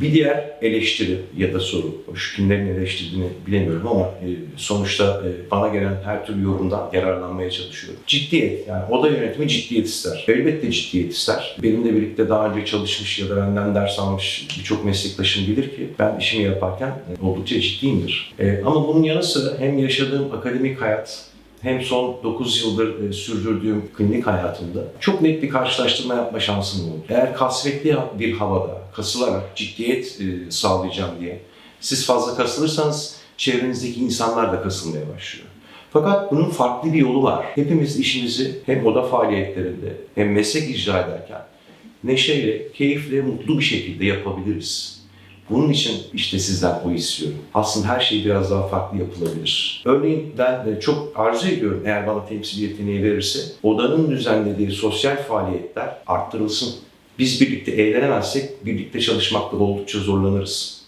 Bir diğer eleştiri ya da soru, şu kimlerin eleştirdiğini bilemiyorum ama e, sonuçta e, bana gelen her türlü yorumdan yararlanmaya çalışıyorum. Ciddiyet, yani oda yönetimi ciddiyet ister. Elbette ciddiyet ister. Benimle birlikte daha önce çalışmış ya da benden ders almış birçok meslektaşım bilir ki ben işimi yaparken e, oldukça ciddiyimdir. Ama bunun yanı sıra hem yaşadığım akademik hayat hem son 9 yıldır e, sürdürdüğüm klinik hayatımda çok net bir karşılaştırma yapma şansım oldu. Eğer kasvetli bir havada kasılarak ciddiyet e, sağlayacağım diye siz fazla kasılırsanız çevrenizdeki insanlar da kasılmaya başlıyor. Fakat bunun farklı bir yolu var. Hepimiz işimizi hem oda faaliyetlerinde hem meslek icra ederken neşeyle, keyifle, mutlu bir şekilde yapabiliriz. Bunun için işte sizden o istiyorum. Aslında her şey biraz daha farklı yapılabilir. Örneğin ben çok arzu ediyorum eğer bana temsil yeteneği verirse odanın düzenlediği sosyal faaliyetler arttırılsın. Biz birlikte eğlenemezsek birlikte çalışmakta oldukça zorlanırız.